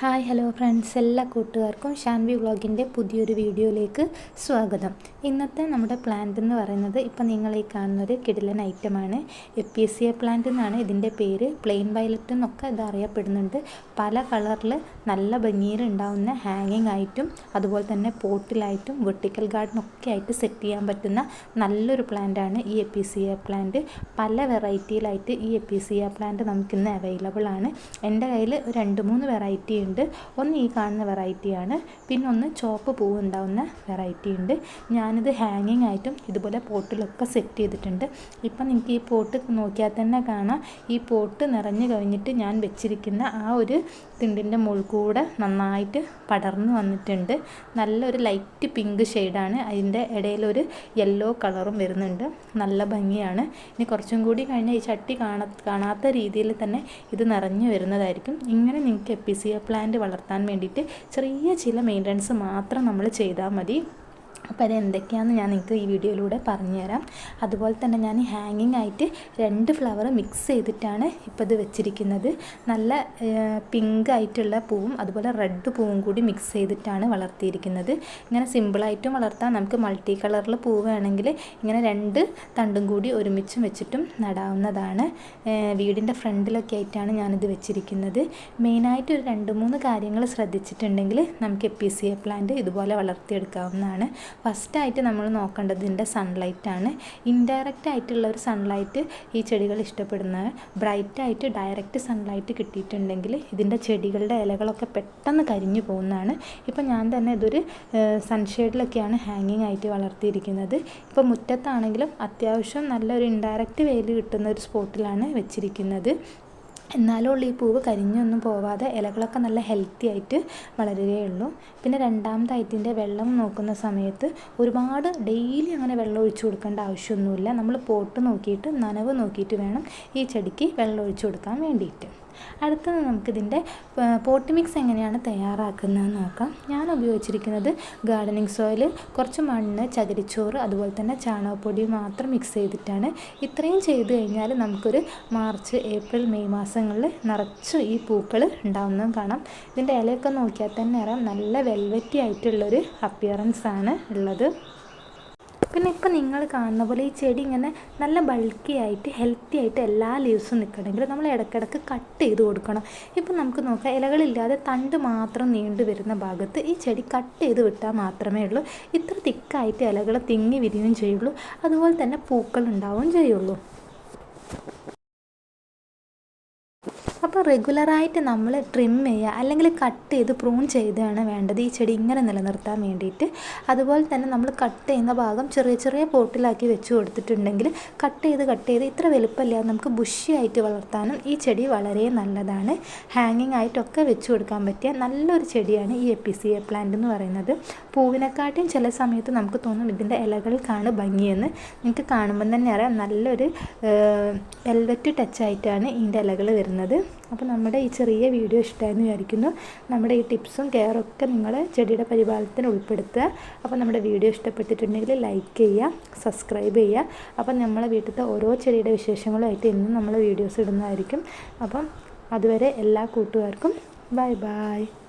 Hi hello friends. എല്ലാ കൂട്ടുകാർക്കും ഷാൻവി വ്ളോഗിന്റെ പുതിയൊരു വീഡിയോയിലേക്ക് സ്വാഗതം. ഇന്നത്തെ നമ്മുടെ പ്ലാന്റ് എന്ന് പറയുന്നത് ഇപ്പം നിങ്ങൾ ഈ കാണുന്നൊരു കിടിലൻ ഐറ്റമാണ്. എ പ്ലാന്റ് എന്നാണ് ഇതിന്റെ പേര്. പ്ലെയിൻ വയലറ്റ് എന്നൊക്കെ ഇത് അറിയപ്പെടുന്നുണ്ട്. പല കളറിൽ നല്ല ഭംഗിയിൽ ഉണ്ടാവുന്ന ഹാങ്ങിങ് ആയിട്ടും അതുപോലെ തന്നെ പോട്ടിലായിട്ടും വെർട്ടിക്കൽ ഗാർഡനൊക്കെ ആയിട്ട് സെറ്റ് ചെയ്യാൻ പറ്റുന്ന നല്ലൊരു പ്ലാന്റാണ് ഈ എപ്പിസിയ പ്ലാന്റ്. പല വെറൈറ്റിയിലായിട്ട് ഈ എപ്പിസിയ പ്ലാന്റ് നമുക്കിന്ന് അവൈലബിൾ ആണ്. എന്റെ കയ്യിൽ രണ്ട് മൂന്ന് വെറൈറ്റി ഉണ്ട്. ഒന്ന് ഈ കാണുന്ന വെറൈറ്റിയാണ് പിന്നെ ഒന്ന് ചോപ്പ് പൂവ് ഉണ്ടാവുന്ന വെറൈറ്റി ഉണ്ട്. ഞാനിത് ഹാങ്ങിങ് ആയിട്ടും ഇതുപോലെ പോട്ടിലൊക്കെ സെറ്റ് ചെയ്തിട്ടുണ്ട്. ഇപ്പം നിങ്ങൾക്ക് ഈ പോട്ട് നോക്കിയാൽ തന്നെ കാണാം. ഈ പോട്ട് നിറഞ്ഞു കഴിഞ്ഞിട്ട് ഞാൻ വെച്ചിരിക്കുന്ന ആ ഒരു തിണ്ടിന്റെ മുൾക്കൂടെ നന്നായിട്ട് പടർന്നു വന്നിട്ടുണ്ട്. നല്ലൊരു ലൈറ്റ് പിങ്ക് ഷെയ്ഡാണ് അതിന്റെ ഇടയിലൊരു യെല്ലോ കളറും വരുന്നുണ്ട്. നല്ല ഭംഗിയാണ്. ഇനി കുറച്ചും കൂടി കഴിഞ്ഞാൽ ഈ ചട്ടി കാണാത്ത രീതിയിൽ തന്നെ ഇത് നിറഞ്ഞു വരുന്നതായിരിക്കും. ഇങ്ങനെ നിങ്ങൾക്ക് എപ്പിസിയ പ്ലാന്റ് വളർത്താൻ വേണ്ടിയിട്ട് ചെറിയ ചില മെയിന്റനൻസ് മാത്രം നമ്മൾ ചെയ്താൽ മതി. അപ്പോൾ അത് എന്തൊക്കെയാണെന്ന് ഞാൻ നിങ്ങൾക്ക് ഈ വീഡിയോയിലൂടെ പറഞ്ഞുതരാം. അതുപോലെ തന്നെ ഞാൻ ഹാങ്ങിങ് ആയിട്ട് രണ്ട് ഫ്ലവർ മിക്സ് ചെയ്തിട്ടാണ് ഇപ്പോൾ ഇത് വെച്ചിരിക്കുന്നത്. നല്ല പിങ്ക് ആയിട്ടുള്ള പൂവും അതുപോലെ റെഡ് പൂവും കൂടി മിക്സ് ചെയ്തിട്ടാണ് വളർത്തിയിരിക്കുന്നത്. ഇങ്ങനെ സിമ്പിളായിട്ടും വളർത്താം. നമുക്ക് മൾട്ടി കളറിൽ പൂവ് വേണമെങ്കിൽ ഇങ്ങനെ രണ്ട് തണ്ടും കൂടി ഒരുമിച്ചും വെച്ചിട്ടും നടാവുന്നതാണ്. വീടിന്റെ ഫ്രണ്ടിലൊക്കെ ആയിട്ടാണ് ഞാനിത് വെച്ചിരിക്കുന്നത്. മെയിനായിട്ട് ഒരു രണ്ട് മൂന്ന് കാര്യങ്ങൾ ശ്രദ്ധിച്ചിട്ടുണ്ടെങ്കിൽ നമുക്ക് എ പ്ലാന്റ് ഇതുപോലെ വളർത്തിയെടുക്കാവുന്നതാണ്. ഫസ്റ്റായിട്ട് നമ്മൾ നോക്കേണ്ടത് ഇതിന്റെ സൺലൈറ്റാണ്. ഇൻഡയറക്റ്റ് ആയിട്ടുള്ള ഒരു സൺലൈറ്റ് ഈ ചെടികൾ ഇഷ്ടപ്പെടുന്ന ബ്രൈറ്റ് ആയിട്ട് ഡയറക്റ്റ് സൺലൈറ്റ് കിട്ടിയിട്ടുണ്ടെങ്കിൽ ഇതിന്റെ ചെടികളുടെ ഇലകളൊക്കെ പെട്ടെന്ന് കരിഞ്ഞു പോകുന്നതാണ്. ഇപ്പം ഞാൻ തന്നെ ഇതൊരു സൺഷെയ്ഡിലൊക്കെയാണ് ഹാങ്ങിങ് ആയിട്ട് വളർത്തിയിരിക്കുന്നത്. ഇപ്പോൾ മുറ്റത്താണെങ്കിലും അത്യാവശ്യം നല്ലൊരു ഇൻഡയറക്റ്റ് വെയിൽ കിട്ടുന്ന ഒരു സ്പോട്ടിലാണ് വെച്ചിരിക്കുന്നത്. എന്നാലും ഈ പൂവ് കരിഞ്ഞൊന്നും പോവാതെ ഇലകളൊക്കെ നല്ല ഹെൽത്തി ആയിട്ട് വളരുകയുള്ളൂ. പിന്നെ രണ്ടാമതായിട്ട് ഇതിന്റെ വെള്ളം നോക്കുന്ന സമയത്ത് ഒരുപാട് ഡെയിലി അങ്ങനെ വെള്ളം ഒഴിച്ചു കൊടുക്കേണ്ട ആവശ്യമൊന്നുമില്ല. നമ്മൾ പോട്ട് നോക്കിയിട്ട് നനവ് നോക്കിയിട്ട് വേണം ഈ ചെടിക്ക് വെള്ളം ഒഴിച്ചു കൊടുക്കാൻ വേണ്ടിയിട്ട്. അടുത്തത് നമുക്കിതിന്റെ പോട്ട് മിക്സ് എങ്ങനെയാണ് തയ്യാറാക്കുന്നതെന്ന് നോക്കാം. ഞാൻ ഉപയോഗിച്ചിരിക്കുന്നത് ഗാർഡനിങ് സോയിൽ കുറച്ച് മണ്ണ് ചകിരിച്ചോറ് അതുപോലെ തന്നെ ചാണകപ്പൊടി മാത്രം മിക്സ് ചെയ്തിട്ടാണ്. ഇത്രയും ചെയ്ത് കഴിഞ്ഞാൽ നമുക്കൊരു മാർച്ച് ഏപ്രിൽ മെയ് മാസങ്ങളിൽ നിറച്ച് ഈ പൂക്കൾ ഉണ്ടാവുന്നതും കാണാം. ഇതിന്റെ ഇലയൊക്കെ നോക്കിയാൽ തന്നെ നല്ല വെൽവെറ്റി ആയിട്ടുള്ളൊരു അപ്പിയറൻസ് ആണ് ഉള്ളത്. പിന്നെ ഇപ്പം നിങ്ങൾ കാണുന്ന പോലെ ഈ ചെടി ഇങ്ങനെ നല്ല ബൾക്കി ആയിട്ട് ഹെൽത്തി ആയിട്ട് എല്ലാ ലീവ്സും നിൽക്കണമെങ്കിൽ നമ്മൾ ഇടയ്ക്കിടയ്ക്ക് കട്ട് ചെയ്ത് കൊടുക്കണം. ഇപ്പം നമുക്ക് നോക്കാം ഇലകളില്ലാതെ തണ്ട് മാത്രം നീണ്ടു വരുന്ന ഭാഗത്ത് ഈ ചെടി കട്ട് ചെയ്ത് വിട്ടാൽ മാത്രമേ ഉള്ളൂ. ഇത്ര തിക്കായിട്ട് ഇലകൾ തിങ്ങി വിരിയുകയും ചെയ്യുള്ളൂ. അതുപോലെ തന്നെ പൂക്കൾ ഉണ്ടാവുകയും ചെയ്യുള്ളൂ. അപ്പോൾ റെഗുലറായിട്ട് നമ്മൾ ട്രിം ചെയ്യുക അല്ലെങ്കിൽ കട്ട് ചെയ്ത് പ്രൂൺ ചെയ്താണ് വേണ്ടത്. ഈ ചെടി ഇങ്ങനെ നിലനിർത്താൻ വേണ്ടിയിട്ട്. അതുപോലെ തന്നെ നമ്മൾ കട്ട് ചെയ്യുന്ന ഭാഗം ചെറിയ ചെറിയ പോട്ടിലാക്കി വെച്ച് കൊടുത്തിട്ടുണ്ടെങ്കിൽ കട്ട് ചെയ്ത് കട്ട് ചെയ്ത് ഇത്ര വലുപ്പമില്ലാതെ നമുക്ക് ബുഷിയായിട്ട് വളർത്താനും ഈ ചെടി വളരെ നല്ലതാണ്. ഹാങ്ങിങ് ആയിട്ടൊക്കെ വെച്ച് കൊടുക്കാൻ പറ്റിയ നല്ലൊരു ചെടിയാണ് ഈ എപ്പിസിയ പ്ലാന്റ് എന്ന് പറയുന്നത്. പൂവിനെക്കാട്ടിയും ചില സമയത്ത് നമുക്ക് തോന്നും ഇതിന്റെ ഇലകൾക്കാണ് ഭംഗിയെന്ന്. നിങ്ങൾക്ക് കാണുമ്പോൾ തന്നെ അറിയാം നല്ലൊരു വെൽവെറ്റ് ടച്ചായിട്ടാണ് ഇതിന്റെ ഇലകൾ വരുന്നത്. അപ്പോൾ നമ്മുടെ ഈ ചെറിയ വീഡിയോ ഇഷ്ടമായെന്ന് വിചാരിക്കുന്നു. നമ്മുടെ ഈ ടിപ്സും കെയറൊക്കെ നിങ്ങൾ ചെടിയുടെ പരിപാലനത്തിന് ഉൾപ്പെടുത്തുക. അപ്പോൾ നമ്മുടെ വീഡിയോ ഇഷ്ടപ്പെട്ടിട്ടുണ്ടെങ്കിൽ ലൈക്ക് ചെയ്യുക സബ്സ്ക്രൈബ് ചെയ്യുക. അപ്പം നമ്മളെ വീട്ടിലത്തെ ഓരോ ചെടിയുടെ വിശേഷങ്ങളുമായിട്ട് ഇന്നും നമ്മൾ വീഡിയോസ് ഇടുന്നതായിരിക്കും. അപ്പം അതുവരെ എല്ലാ കൂട്ടുകാർക്കും ബൈ ബൈ.